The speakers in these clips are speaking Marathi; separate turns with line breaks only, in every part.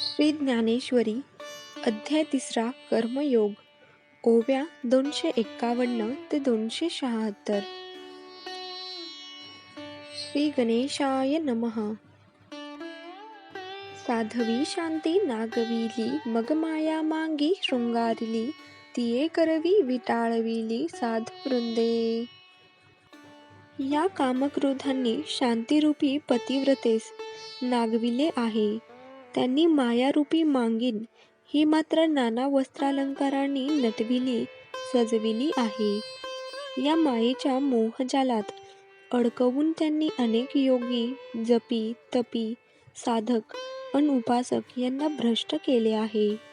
श्री ज्ञानेश्वरी अध्याय तिसरा कर्मयोग ओव्या दोनशे एक्कावन्न ते दोनशे शहात्तर. श्री गणेशाय नमः. साधवी शांती नागविली मगमाया मांगी शृंगारिली तिये करवी विटाळविली साधवृंदे या कामक्रोधांनी शांतिरूपी पतिव्रतेस नागविले आहे. त्यांनी मायारूपी मांगीन. ही मात्र नाना वस्त्रालंकारांनी नटविली सजविली आहे. या मायेच्या मोहजालात अडकवून त्यांनी अनेक योगी जपी तपी साधक अन उपासक यांना भ्रष्ट केले आहे.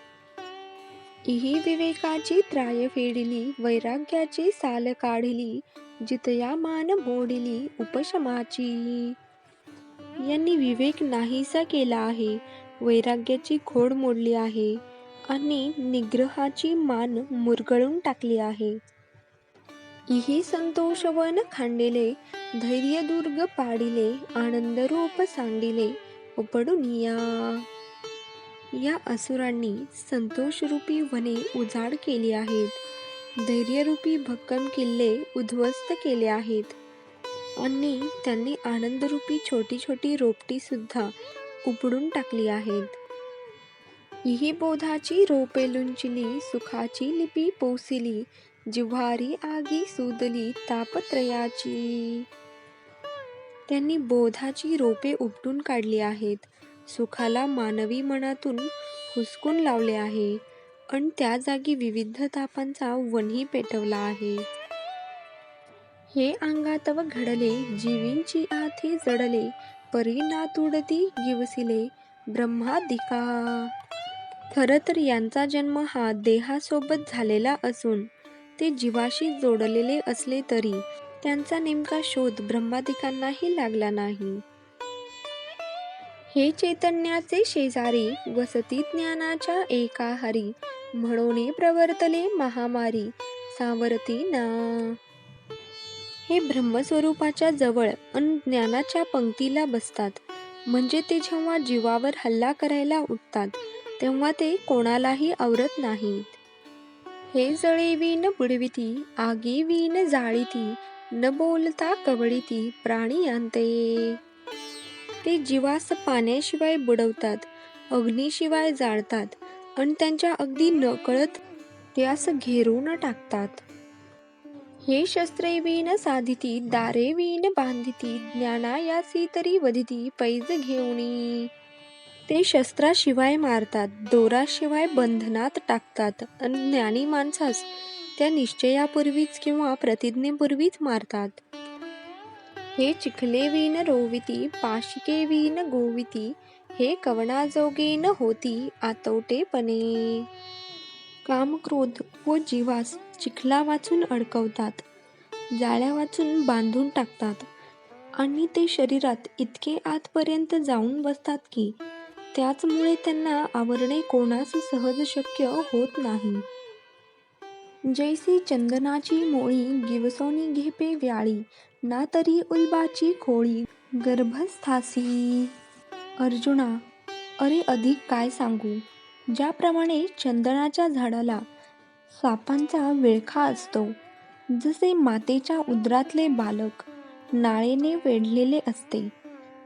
ही विवेकाची त्राय फेडिली वैराग्याची साल काढली जितया मान मोडिली उपशमाची. यांनी विवेक नाहीसा केला आहे वैराग्याची खोड मोडली आहे आणि निग्रहाची मान मुरगळून टाकली आहे. इही संतोषवन खांडिले धैर्यदुर्ग पाडिले आनंदरूप सांडिले उपडून या या असुरांनी संतोषरूपी वने उजाड केली आहेत. धैर्यरूपी भक्कम किल्ले उद्ध्वस्त केले आहेत. आणि त्यांनी आनंदरूपी छोटी छोटी रोपटी सुद्धा उपडून टाकली आहेत. ही बोधाची रोपे लुंचिली सुखाची लिपी पोसिली जिव्हारी आगी सुदली तापत्रयाची. त्यांनी बोधाची रोपे उपटून काढली आहेत. सुखाला मानवी मनातून हुसकून लावले आहे आणि त्या जागी विविध तापांचा वनही पेटवला आहे. हे अंगातव घडले जीवींची आथे जडले परी नातुडती गिवसिले ब्रह्मादिका. खरं तर यांचा जन्म हा देहासोबत झालेला असून ते जीवाशी जोडलेले असले तरी त्यांचा नेमका शोध ब्रह्मादिकांनाही लागला नाही. हे चैतन्याचे शेजारी वसती ज्ञानाच्या एका हरी म्हणून प्रवर्तले महामारी सावरती ना हे ब्रह्मस्वरूपाच्या जवळ अन ज्ञानाच्या पंक्तीला बसतात. म्हणजे ते जेव्हा जीवावर हल्ला करायला उठतात तेव्हा ते कोणालाही आवरत नाहीत. हे जळेवीन बुडविती आगीवीन जाळीती न बोलता कवळीती प्राणी आणते. ते जीवास पाण्याशिवाय बुडवतात अग्नीशिवाय जाळतात आणि त्यांच्या अगदी नकळत त्यास घेरून टाकतात. हे शस्त्रैवीन साधिती दारेवीन बांधिती ज्ञानायासी तरी वधिती पैज घेऊनी. ते शस्त्राशिवाय मारतात दोराशिवाय बंधनात टाकतात आणि ज्ञानी माणसास त्या निश्चयापूर्वीच किंवा प्रतिज्ञेपूर्वीच मारतात. हे चिखले वीण रोविती पाशिके वीण गोविती हे कवणाजोगे न होती आतवटेपणे काम क्रोध व जीवास चिखला वाचून अडकवतात. जाळ्या वाचून बांधून टाकतात. आणि ते शरीरात इतके आतपर्यंत जाऊन बसतात की त्याचमुळे त्यांना आवरणे कोणास सहज शक्य होत नाही. जैसी चंदनाची मोळी गिवसोनी घेपे व्याळी ना तरी उल्बाची खोळी गर्भस्थासी. अर्जुना अरे अधिक काय सांगू? ज्याप्रमाणे चंदनाच्या झाडाला सापांचा विळखा असतो. जसे मातेच्या उदरातले बालक नाळेने वेढलेले असते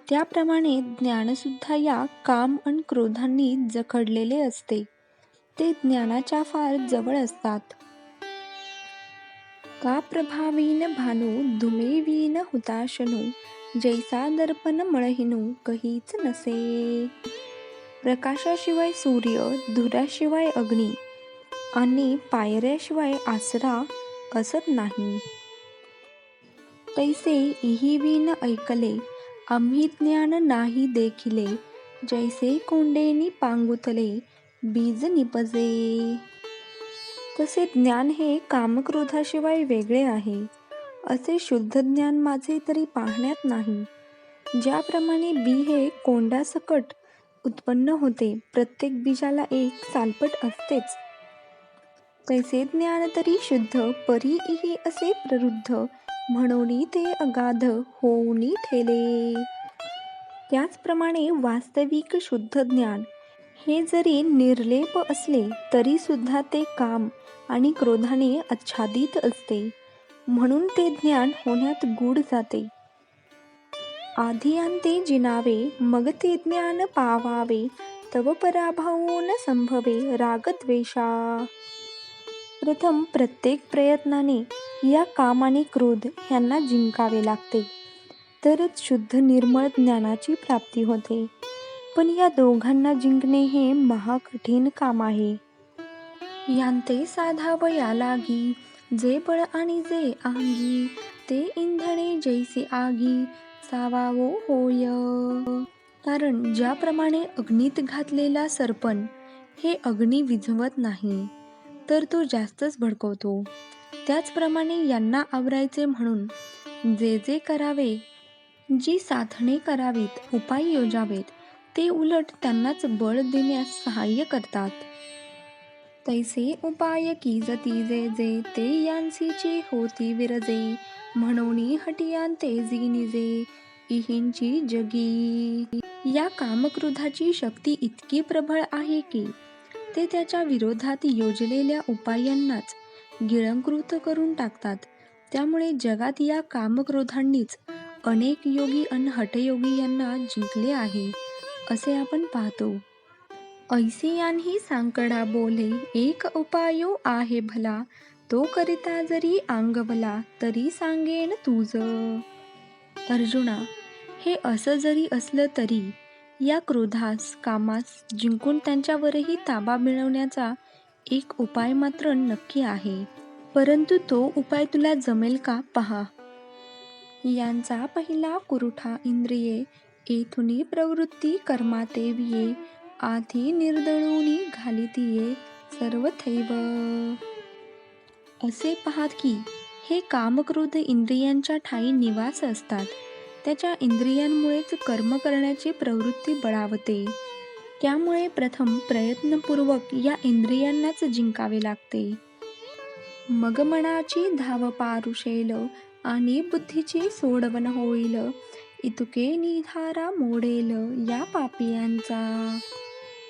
त्याप्रमाणे ज्ञानसुद्धा या काम आणि क्रोधांनी जखडलेले असते. ते ज्ञानाच्या फार जवळ असतात. का प्रभावीन भानू धुमेवीन हुताशनू जैसा दर्पण मळहिनू कहीच नसे. प्रकाशाशिवाय सूर्य धुराशिवाय अग्नी आणि पायऱ्याशिवाय आसरा असत नाही. तैसे इहिविन ऐकले आम्ही ज्ञान नाही देखिले जैसे कोंडेनी पांगुतले बीज निपजे. तसे ज्ञान हे कामक्रोधाशिवाय वेगळे आहे. असे शुद्ध ज्ञान माझे तरी पाहण्यात नाही. ज्याप्रमाणे बी हे कोंडासकट उत्पन्न होते प्रत्येक बीजाला एक सालपट असतेच. तैसे ज्ञान तरी शुद्ध परीही असे प्ररुद्ध. म्हणून ते अगाध होऊनी ठेले. त्याचप्रमाणे वास्तविक शुद्ध ज्ञान. हे जरी निर्लेप असले तरी सुद्धा ते काम आणि क्रोधाने आच्छादित असते. म्हणून ते ज्ञान होण्यात गूढ जाते. आधी अंते जिनावे मग ते ज्ञान पावावे. तव पराभवून संभवे रागद्वेषा. प्रथम प्रत्येक प्रयत्नाने या काम आणि क्रोध यांना जिंकावे लागते. तरच शुद्ध निर्मळ ज्ञानाची प्राप्ती होते. पण या दोघांना जिंकणे हे महाकठीण काम आहे. यांते साधावया लागी जे बळ आणि जे आंगी ते इंधने जैसे आगी सावावो होय. कारण ज्याप्रमाणे अग्नीत घातलेला सरपण हे अग्नी विझवत नाही. तर तो जास्तच भडकवतो. त्याचप्रमाणे यांना आवरायचे म्हणून जे जे करावे जी साधने करावीत उपाय योजावेत ते उलट त्यांनाच बळ देण्यास सहाय्य करतात. तैसे उपाय की जती जे जे ते यांसीचे होती विरजे म्हणून हटियांते जी निजे इहींची जगी. या कामक्रोधाची शक्ती इतकी प्रबळ आहे की ते त्याच्या विरोधात योजलेल्या उपायांनाच गिळंकृत करून टाकतात. त्यामुळे जगात या कामक्रोधांनीच अनेक योगी अन हठयोगी यांना जिंकले आहे असे आपण पाहतो. ऐसे यांही सांकडा बोले एक उपायो आहे भला तो करिता जरी आंगवला तरी सांगेन तुझ. अर्जुना हे असं जरी असलं तरी या क्रोधास कामास जिंकून त्यांच्यावरही ताबा मिळवण्याचा एक उपाय मात्र नक्की आहे. परंतु तो उपाय तुला जमेल का? पहा. यांचा पहिला कुरुठा इंद्रिये येथुनी प्रवृत्ती कर्मातेविये आधी निर्दळुनी घालितिये सर्वथैव. असे पाहात की हे कामक्रोध इंद्रियांच्या ठाई निवास असतात. त्याच्या इंद्रियांमुळेच कर्म करण्याची प्रवृत्ती बळावते. त्यामुळे प्रथम प्रयत्नपूर्वक या इंद्रियांनाच जिंकावे लागते. मग मनाची धाव पारुशेल आणि बुद्धीची सोडवण होईल. इतुके निधारा मोडेल या पापियांचा.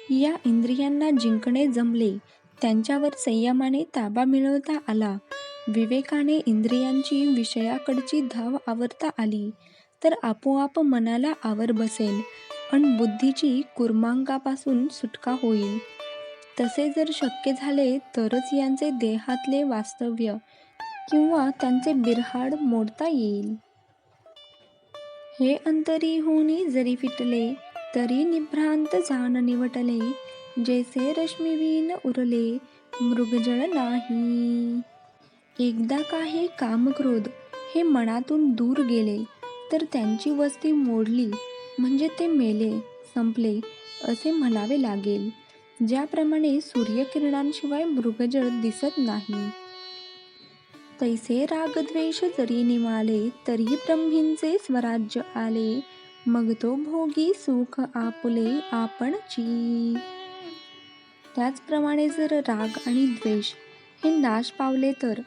या इंद्रियांना जिंकणे जमले. त्यांच्यावर संयमाने ताबा मिळवता आला. विवेकाने इंद्रियांची विषयाकडची धाव आवरता आली. तर आपोआप मनाला आवर बसेल. पण बुद्धीची कुर्मांकापासून सुटका होईल. तसे जर शक्य झाले तरच यांचे देहातले वास्तव्य किंवा त्यांचे बिरहाड मोडता येईल. हे अंतरी होनी जरी फिटले तरी निभ्रांत जाण निवटले. जैसे रश्मीवीन उरले मृगजळ नाही. एकदा काही कामक्रोध हे मनातून दूर गेले तर त्यांची वस्ती मोडली म्हणजे ते मेले संपले असे म्हणावे लागेल. ज्याप्रमाणे सूर्यकिरणांशिवाय मृगजळ दिसत नाही. तैसे रागद्वेष जरी निमाले तरी ब्रह्मींचे स्वराज्य आले. मग तो भोगी सुख आपले आपणची. त्याचप्रमाणे जर राग आणि द्वेष हे नाश पावले तर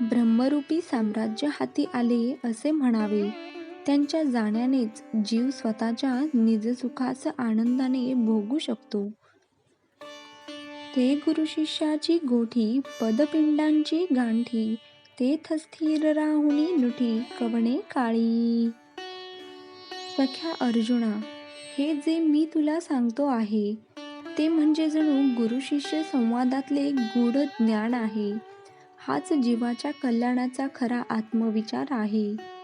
ब्रह्मरूपी साम्राज्य हाती आले असे म्हणावे. त्यांच्या जाण्यानेच जीव स्वतःच्या निजसुखास आनंदाने भोगू शकतो. ते गुरु शिष्याची गोठी पदपिंडांची गांठी तेथ स्थिर राहुनी नुठी कवणे काळी. सख्या अर्जुना हे जे मी तुला सांगतो आहे ते म्हणजे जणू गुरु शिष्य संवादातले गूढ ज्ञान आहे. हाच जीवाच्या कल्याणाचा खरा आत्मविचार आहे.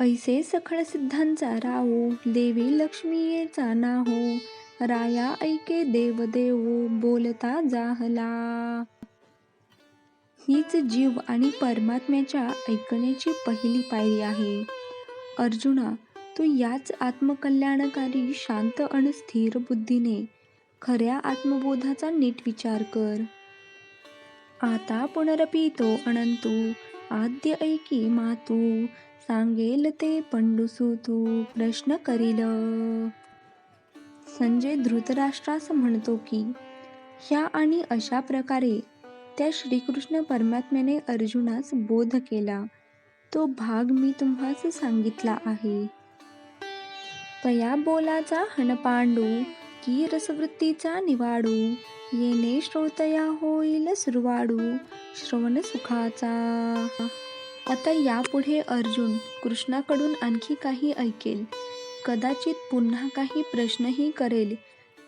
ऐसे सखळ सिद्धांचा रावो देवी लक्ष्मीचा नाहो. राया ऐके देव देवो बोलता जाहला. हीच जीव आणि परमात्म्याच्या ऐकण्याची पहिली पायरी आहे. अर्जुना तू याच आत्मकल्याणकारी शांत आणि स्थिर बुद्धीने खऱ्या आत्मबोधाचा नीट विचार कर. आता पुनरपी तो अनंतू आद्य ऐकी मातू. सांगेल ते पंडुसू तू प्रश्न करील. संजय धृतराष्ट्रास म्हणतो की ह्या आणि अशा प्रकारे त्या श्रीकृष्ण परमात्म्याने अर्जुनास बोध केला. तो भाग मी तुम्हास सांगितला आहे. तया बोलाचा हणपांडू की रसवृत्तीचा निवाडू येणे श्रोतया होईल सुरवाडू श्रवण सुखाचा. आता यापुढे अर्जुन कृष्णाकडून आणखी काही ऐकेल. कदाचित पुन्हा काही प्रश्नही करेल.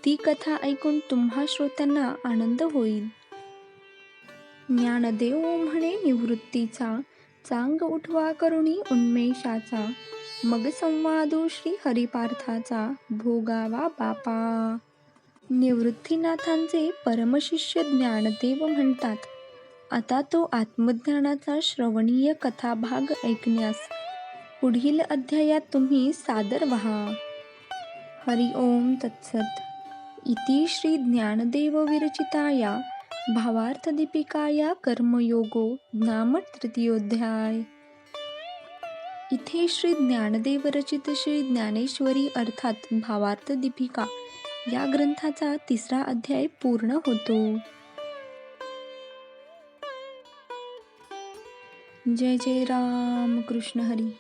ती कथा ऐकून तुम्हा श्रोत्यांना आनंद होईल. ज्ञानदेव म्हणे निवृत्तीचा चांग उठवा करुणी उन्मेषाचा मग संवादो श्री हरिपार्थाचा भोगावा बापा. निवृत्तीनाथांचे परमशिष्य ज्ञानदेव म्हणतात आता तो आत्मज्ञानाचा श्रवणीय कथाभाग ऐकण्यास. पुढील अध्यायात तुम्ही सादर व्हा. हरि ओम तत्सत. इति श्री ज्ञानदेव विरचिताया भावार्थदीपिकाया कर्मयोगो नाम तृतीयोध्याय. इथे श्री ज्ञानदेव रचित श्री ज्ञानेश्वरी अर्थात भावार्थ दीपिका या ग्रंथाचा तिसरा अध्याय पूर्ण होतो. जय जय राम कृष्ण हरी.